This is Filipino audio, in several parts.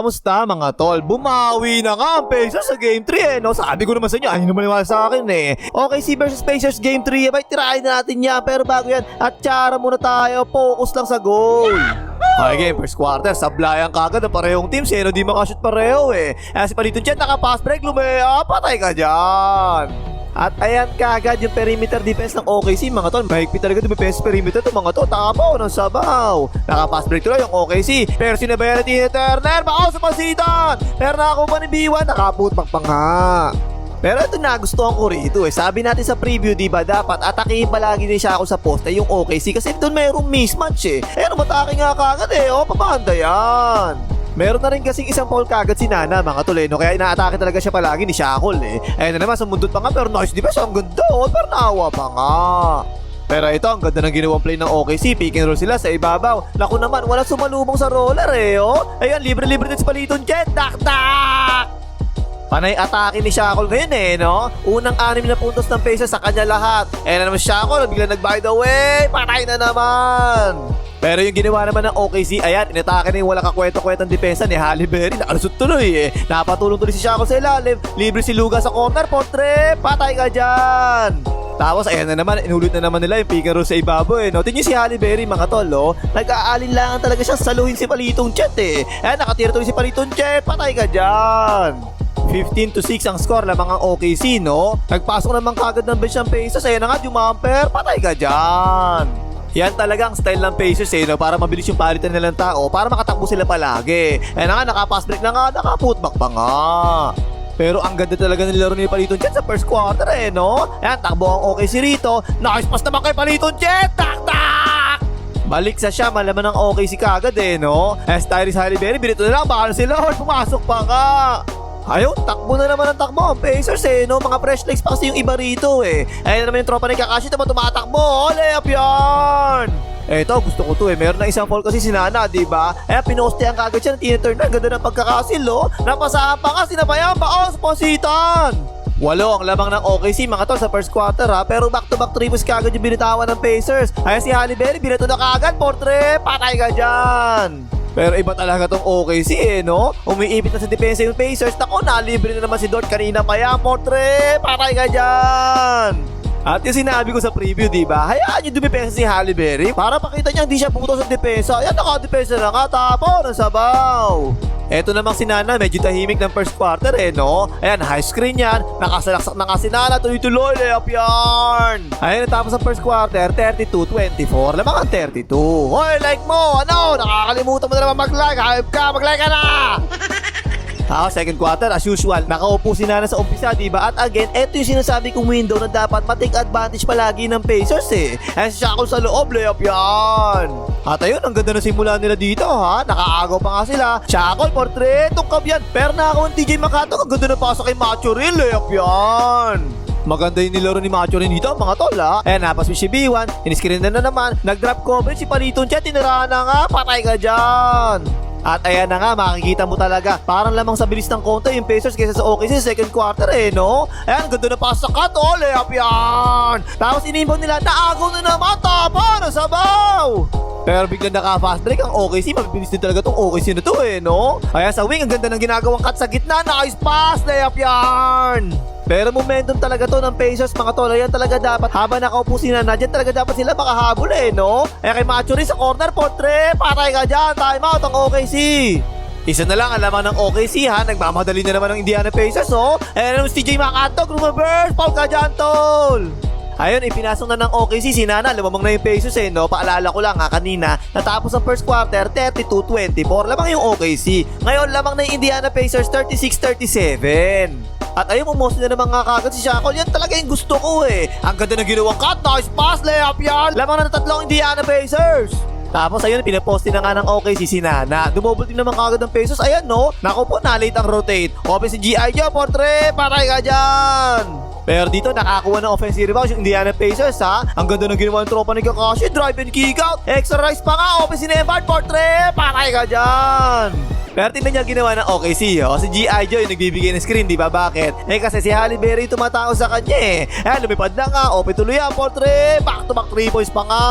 Kamusta mga tol? Bumawi na nga ang Pacers sa Game 3 eh, no? Sabi ko naman sa inyo, ayaw naman maniwala sa akin eh. Okay, si versus Pacers Game 3, abay, tirahin na natin yan. Pero bago yan, at tsara muna tayo, focus lang sa goal. Okay, game, first quarter, sablayan kagad ang parehong teams eh, no? Di makashoot pareho eh. Kaya si Palito Chet, naka-pass break, lumea, patay ka dyan. At ayan kagad yung perimeter defense ng OKC mga tol. Mahigpit talaga yung defense perimeter to mga tol. Tapaw ng sabaw. Nakapass break tuloy yung OKC. Pero sinabayan na Tina Turner. Bako sa pasitan. Pero nakakuha ni B1. Nakaputmak pa. Pero ito na gustuhan ko rito eh. Sabi natin sa preview, di ba, dapat atakihin palagi din siya ako sa poste yung OKC kasi doon mayroong mismatch eh. Eh, matake nga kagad eh. O, papanda yan. Meron na rin kasing isang foul kagad si Nana mga toleno kaya inaatake talaga siya palagi ni Shackle eh. Ayun na naman sumundot pa nga pero nice defense ang ganda oh pero naawa pa nga. Pero ito ang ganda ng ginawang play ng OKC pick and roll sila sa ibabaw. Naku naman wala sumalubong sa roller eh oh. Ayun libre-libre din si Paliton Jet. Dak dak! Panay atake ni Shackle ngayon eh, no? Unang anim na puntos ng Pacers sa kanya lahat. Eh na naman Shackle, bigla nag by the way, patay na naman! Pero yung ginawa naman ng OKC, ayan, inatake na yung wala kakwento-kwentang depensa ni Halle Berry. Nakalusot tuloy eh. Napatulong tuloy si Shackle sa ilalim. Libre si Luga sa corner, portre, patay ka dyan! Tapos ayan na naman, inulit na naman nila yung pick and roll sa ibabaw eh. No? Tingnan si Halle Berry mga tol, oh. Nag-aalin lang talaga siya saluhin si Palitong Chet eh. Ayan, nakatira tuloy si Palitong Chet, patay ka dyan! 15 to 6 ang score lamang ang OKC, no? Nagpasok naman kagad ng bench ng Pacers. Ayan na nga, jumamper. Patay ka dyan. Yan talaga ang style ng Pacers eh, no? para mabilis yung palitan nilang tao, para makatakbo sila palagi. Ayan na nga, nakapass break na nga, nakaputback pa nga. Pero ang ganda talaga ng laro ni Paliton Jet sa first quarter eh, no? Ayan, takbo ang OKC rito. Nice pass naman kay Paliton Jet! Tak, tak! Balik sa siya, malaman ng OKC kagad eh, no? As Tyrese Halliburton, binito na lang, baka na sila, pumasok pa nga. Ayun, takbo na naman ang takbo ang Pacers eh, no? Mga fresh legs pa kasi yung iba rito eh. Ayun na naman yung tropa ni Kakashi, naman tumatakbo. Ole, up yan! Eto, gusto ko to eh. Meron na isang fall kasi si Nana, di ba? Eh, pinostehan kagad siya ng tinaturn na. Ganda ng pagkakasil, oh. Napasahan pa nga, sinabayan pa. Oh, spositan! Walo ang lamang ng OKC mga tol sa first quarter ha pero back to back triples kagad yung binitawan ng Pacers. Ay si Halle Berry binato na kagad portre patay ka dyan. Pero iba talaga tong OKC eh, no? Umiipit na sa depensa yung Pacers. Nako, nalibre na naman si Dort kanina pa yan. Portre, patay ka dyan! At yung sinabi ko sa preview, di ba? Hayaan yung dumipensa si Halle para pakita niya hindi siya puto sa depensa. Ayan, nakadepensa na nga. Tapo ng sabaw. Eto namang si Nana, medyo tahimik ng first quarter eh, no? Ayan, high screen yan. Nakasalaksak na nga si Nana, tuloy-tuloy, layup yarn. Ayan, natapos ang first quarter, 32-24. Lamang ang 32. Hoy, like mo! Ano? Nakakalimutan mo na naman mag-like. Hype ka, mag-like ka na! Tapos second quarter, as usual, nakaupo si Nana sa umpisa, di ba? At again, eto yung sinasabi kong window na dapat matake advantage palagi ng Pacers eh. Eh, siya ako sa loob, layup yan. At ayun, ang ganda na simula nila dito ha. Nakaagaw pa nga sila. Shackle, portrait, tungkab yan. Pero nakakaw ng TJ Makato, ang ganda na pasok kay Macho rin, layup yan. Maganda yung nilaro ni Macho rin dito, mga tol ha. Ayan, napas si B1, iniskirin na, na naman. Nag-drop coverage si Paliton siya, tinirahan na nga, patay ka dyan. At ayan na nga, makikita mo talaga. Parang lamang sa bilis ng konti yung Pacers kaysa sa OKC second quarter eh, no? Ayan, ganda na pa sa cut, oh, layup yan! Tapos inimbang nila, naagaw na naman, tapa na sabaw! Pero biglang naka-fast break ang OKC, mabibilis din talaga tong OKC na to eh, no? Ayan sa wing, ang ganda ng ginagawang cut sa gitna, nice pass, layup yan! Pero momentum talaga to ng Pacers mga tol. Ayan talaga dapat. Habang nakaupo si Nana, dyan talaga dapat sila makahabol eh, no? Eh kay Machuri sa corner, portre. Patay ka dyan. Time out ang OKC. Isa na lang ang laman ng OKC ha. Nagmamadali na naman ng Indiana Pacers, oh. Eh naman si TJ Makato, reverse. Paul ka dyan, tol. Ayun, ipinasok na ng OKC si Nana. Lumamang na yung Pacers eh, no? Paalala ko lang ha, kanina, natapos ang first quarter, 32-24. Lamang yung OKC. Ngayon, lamang na yung Indiana Pacers, 36-37. At ayun, umusin na naman nga kagad si Shackle. Yan talaga yung gusto ko eh. Ang ganda ng ginawang cut. Nice pass, layup yan. Lamang na ng tatlong Indiana Pacers. Tapos ayun, pinaposte na nga ng OKC si Nana. Dumobol team naman kagad ng Pacers. Ayan no, naku po, nalate ang rotate. Open si G.I. Joe, portre, patay ka dyan. Pero dito nakakuha ng offensive rebound yung Indiana Pacers ha. Ang ganda ng ginawa ng tropa ni Kakashi. Drive and kick out. Extra rise pa nga. Open si Nembard. Portre. Patay ka dyan. Pero tingnan niya ginawa ng OKC, oh. Si G.I. Joe yung nagbibigay ng screen, di ba? Bakit? Eh kasi si Halle Berry tumatao sa kanya eh. Eh, lumipad na nga. Open tuloy yan, portre. Back to back 3 points pa nga.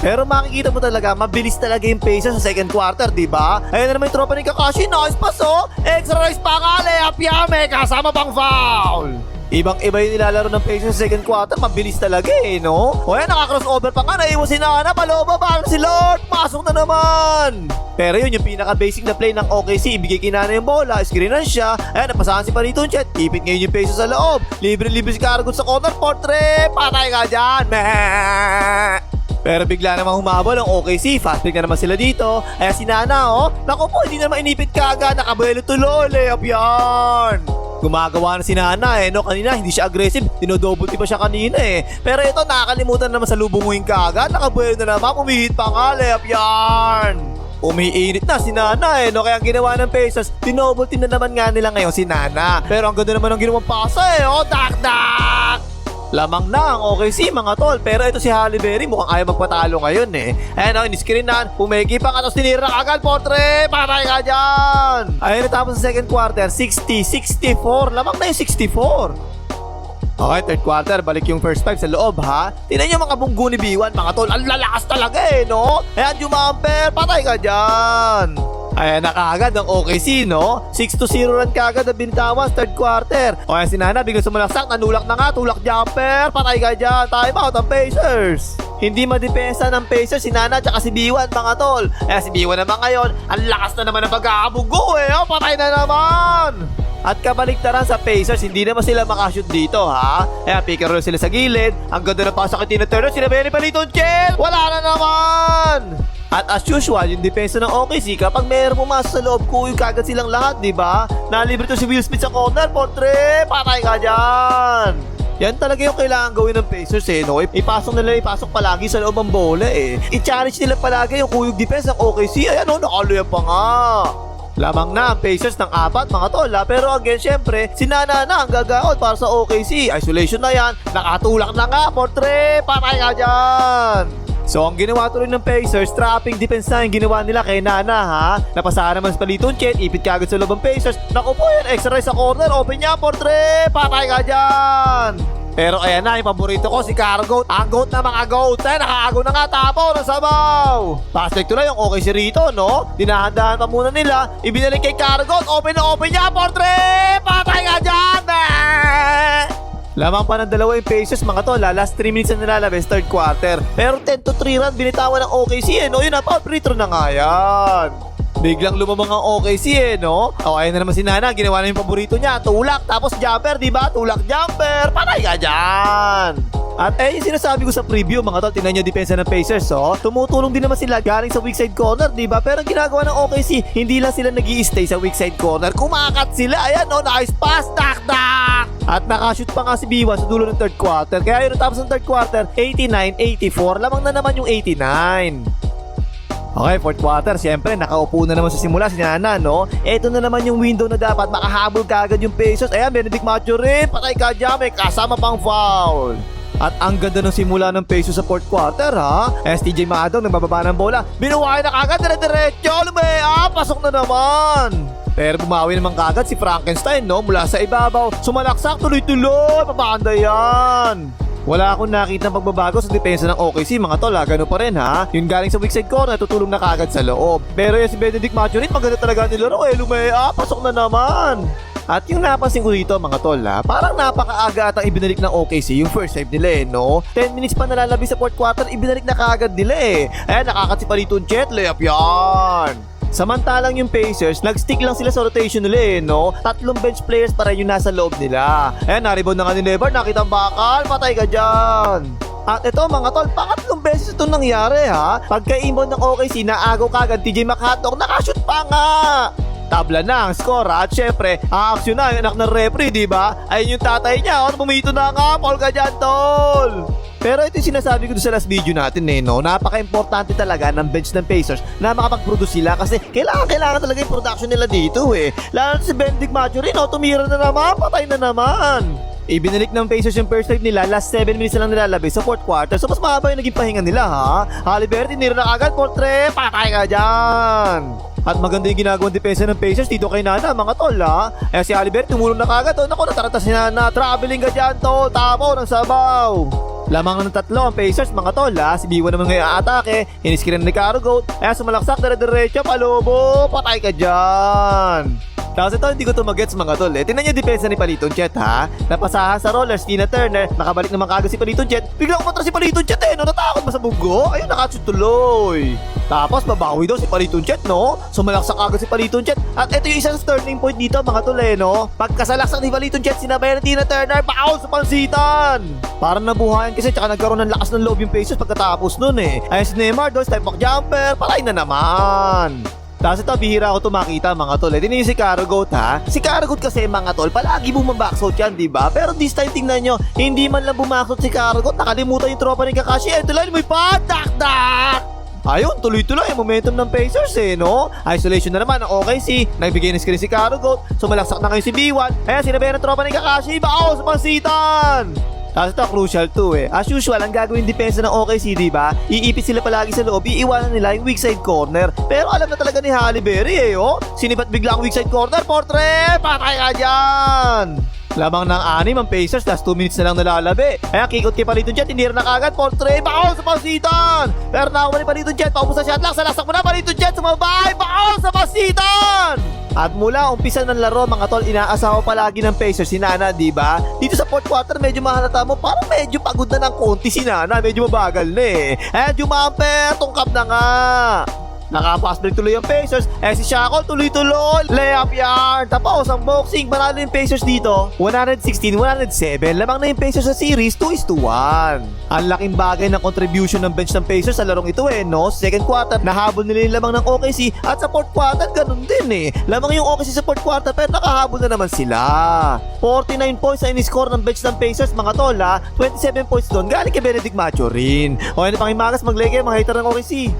Pero makikita mo talaga, mabilis talaga yung pace sa second quarter, di ba? Ayun na naman yung tropa ni Kakashi, nice pass oh! Extra rice pa nga, layup yame, kasama pang foul! Ibang iba yung nilalaro ng pace sa second quarter, mabilis talaga eh, no? O yan, naka-crossover pa nga, naiwan si Nana, palooba, parang si Lord, pasok na naman! Pero yun, yung pinaka-basic na play ng OKC, ibigay kay Nana yung bola, screenan siya, ayan, napasahan si Panito Chet, ipit ngayon yung pace sa loob, libre-libre si Cargo sa corner, portrait, patay ka dyan, meh! Pero bigla namang humabol ang OKC. Fast break na naman sila dito. Kaya si Nana, oh. Naku po, hindi naman inipit kaagad. Nakabuelo tuloy. Layup yan. Gumagawa na si Nana eh, no? Kanina hindi siya aggressive. Dinodouble pa siya kanina eh. Pero ito, nakakalimutan na naman sa lubunguin kaagad. Nakabuelo na naman. Pumihit pa nga. Layup yan. Umiinit na si Nana eh, no? Kaya ang ginawa ng Pacers, dinoble team na naman nga nila ngayon si Nana. Pero ang ganda naman ng ginawang pasa eh, oh, dak dak! Lamang na ang OKC mga tol. Pero ito si Halle Berry mukhang ayaw magpatalo ngayon eh. Ayan o, in-screen na. Pumegi pa ka tapos tinira agad. Portre! Patay ka dyan! Ayun tapos sa second quarter, 60-64. Lamang na yung 64. Okay, third quarter, balik yung first five sa loob ha. Tingnan nyo mga bunggo ni B1, mga tol. Ang lalakas talaga eh, no? Ayan, jumamper, patay ka dyan. Ayan na kaagad ang OKC, no? 6 to 0 run kaagad ang binitawan third quarter. O ayan si Nana, biglang sumalaksak, nanulak na nga, tulak jumper, patay ka dyan. Time out ang Pacers. Hindi madepensa ng Pacers si Nana at si B1 mga tol. Eh si B1 naman ngayon, ang lakas na naman ng pagkakabugo eh. Oh, patay na naman. At kabaliktaran sa Pacers, hindi naman sila makashoot dito ha. Kaya pick and roll sila sa gilid. Ang ganda ng pasok kay Tina Turner, sinabi ni Paliton Chen. Wala na naman! At as usual, yung depensa ng OKC, kapag mayroong pumasok sa loob, kuyo kagad silang lahat, di ba? Nalibre to si Will Smith sa corner, potre, patay ka dyan! Yan talaga yung kailangan gawin ng Pacers eh, no? Ipasok nila, ipasok palagi sa loob ng bola eh. I-challenge nila palagi yung kuyog defense ng OKC. Ayan o, nakaluyan pa nga. Lamang na ang Pacers ng apat mga tol ha? Pero again, syempre, si Nana na ang gagaot para sa OKC. Isolation na yan, nakatulak na nga, portre, patay ka dyan! So ang ginawa tuloy ng Pacers, trapping defense na yung ginawa nila kay Nana ha. Napasahan naman sa palitong Chet, ipit kagad sa loob Pacers. Naku po yan, extra sa corner, open niya, portre, patay ka dyan! Pero ayan na, yung paborito ko, si Cargoat. Ang goat na mga goat. Ay, nakaago na nga tapo ng sabaw. Fast break na yung okay si Rito, no? Dinahandahan pa muna nila. Ibinalik kay Cargoat. Open na open niya, portre! Patay ka dyan! Eh! Lamang pa ng dalawa yung Pacers mga tol. Last 3 minutes na nilalabas, third quarter. Pero 10 to 3 run, binitawan ng OKC eh, no? Yun na, pa, free throw na nga yan. Biglang lumamang ang OKC eh, no? O, ayun na naman si Nana, ginawa na yung paborito niya. Tulak, tapos jumper, di ba? Tulak, jumper. Patay ka dyan! At eh, yung sinasabi ko sa preview, mga tol, tingnan nyo depensa ng Pacers, oh. Tumutulong din naman sila galing sa weak side corner, di ba? Pero ang ginagawa ng OKC, hindi lang sila nag stay sa weak side corner. Kumakat sila, ayan, oh, nice pass, tak, tak! At nakashoot pa nga si B1 sa dulo ng third quarter. Kaya yun, tapos ng third quarter, 89-84. Lamang na naman yung 89. Okay, fourth quarter, siyempre, nakaupo na naman sa simula si Nana, no? Ito na naman yung window na dapat makahabol ka agad yung Pacers. Ayan, Benedict Macho patay ka dyan, may kasama pang foul. At ang ganda ng simula ng Pacers sa fourth quarter, ha? STJ Maadong nagbababa ng bola. Binuhay na kagad, dire-diretso, lumea, pasok na naman. Pero bumawi naman kagad si Frankenstein, no? Mula sa ibabaw, sumalaksak tuloy-tuloy, mabanda yan. Wala akong nakita pagbabago sa depensa ng OKC mga tol ha, ganun pa rin ha. Yung galing sa weak side corner, tutulong na kagad sa loob. Pero yung si Benedict Machurit, maganda talaga nilaro eh, lumea, pasok na naman. At yung napansin ko dito mga tol ha, parang napakaaga at ang ibinalik ng OKC yung first save nila eh, no? 10 minutes pa nalalabi sa fourth quarter, ibinalik na kagad nila eh. Ayan, nakakatsi pa rito jet, layup yan. Samantalang yung Pacers, nag-stick lang sila sa rotation nila eh, no? Tatlong bench players pa rin yung nasa loob nila. Ayan, naribon na nga ni Never, nakita ang bakal, patay ka dyan. At ito mga tol, pangatlong beses ito nangyari ha. Pagka-inbound ng OKC, naagaw kagad TJ McHattock, nakashoot pa nga. Tabla na ang score at syempre, aaksyon na yung anak ng referee, di ba? Ayun yung tatay niya, oh, bumito na nga, Paul ka dyan, tol. Pero ito yung sinasabi ko sa last video natin eh, no? Napaka-importante talaga ng bench ng Pacers na makapag-produce sila kasi kailangan, kailangan talaga yung production nila dito eh. Lalo si Benedict Machurin, no? Tumira na naman, patay na naman. Ibinalik ng Pacers yung first save nila, last 7 minutes lang nilalabay sa fourth quarter. So mas mahaba yung naging pahinga nila ha. Halliburton, nira na agad, portre, patay ka dyan. At maganda yung ginagawang depensa ng Pacers dito kay Nana, mga tol ha. Eh si Halliburton tumulong na kagad, oh, naku, nataranta si Nana, traveling ka dyan, tol, tapo ng sabaw. Lamang ng tatlo ang Pacers mga tol ha. Si Biwa naman ngayon atake. Iniskirin ni Caro Goat. Kaya sumalaksak dire-diretso. Palubo. Patay ka dyan. Kasi to, hindi ko to magets mga tol eh. Tingnan niyo depensa ni Paliton Jet ha. Napasahan sa rollers, Tina Turner. Nakabalik naman kagad si Paliton Jet. Biglang umatras si Paliton Jet eh. No, natakot ba sa bunggo? Ayun, nakachut tuloy. Tapos babawi daw si Paliton Jet, no? Sumalaksak agad si Paliton Jet. At ito yung isang turning point dito, mga tol eh, no? Pagkasalaksak ni Paliton Jet, sinabayan ni Tina Turner, baon sa pansitan! Parang nabuhayan kasi tsaka nagkaroon ng lakas ng loob yung Pacers pagkatapos nun eh. Ayun si Neymar doon, step back jumper, patay na naman! Tapos ito, bihira ako to makita mga tol. Eh, yung si Caragot ha. Si Caragot kasi mga tol, palagi bumabackshot yan, di ba? Pero this time tingnan nyo, hindi man lang bumackshot si Caragot. Nakalimutan yung tropa ni Kakashi. Ito lang, may padak-dak! Ayun, tuloy-tuloy ang momentum ng Pacers eh, no? Isolation na naman ang OKC. Nagbigay ng screen si Caragot. Sumalaksak na ngayon si B1. Ayan, sinabi ng tropa ni Kakashi. Bao sa pansitan! Tapos ito, crucial to eh. As usual, ang gagawin depensa ng OKC, di ba? Iipit sila palagi sa loob, iiwanan nila yung weak side corner. Pero alam na talaga ni Halle Berry eh, oh. Sinibat bigla ang weak side corner, portre! Patay ka dyan! Lamang ng anim ang Pacers, last 2 minutes na lang nalalabi. Kaya kikot kay Palito Jet, hindi rin nakagad, portre, baon sa pasitan! Pero nakuha ni Palito Jet, paubos sa shot lang, salasak mo na, Palito Jet, sumabay, baon sa pasitan! At mula umpisa ng laro mga tol, inaasawa palagi ng Pacers si Nana, di ba? Dito sa fourth quarter, medyo mahalata mo, parang medyo pagod na ng konti si Nana, medyo mabagal na eh. Eh, Jumamper, tungkap na nga. Nakapass break tuloy ang Pacers. Eh si Shackle tuloy-tuloy. Layup yard. Tapos ang boxing. Manalo yung Pacers dito. 116-107. Lamang na yung Pacers sa series 2 is to 1. Ang laking bagay ng contribution ng bench ng Pacers sa larong ito eh, no? Second quarter, nahabol nila yung lamang ng OKC. At sa fourth quarter, ganun din eh. Lamang yung OKC sa fourth quarter, pero nakahabol na naman sila. 49 points ang in-score ng bench ng Pacers, mga tol ha. 27 points doon. Galing kay Benedict Macho rin. O ano pang imagas, mag-lege, mga hater ng OKC.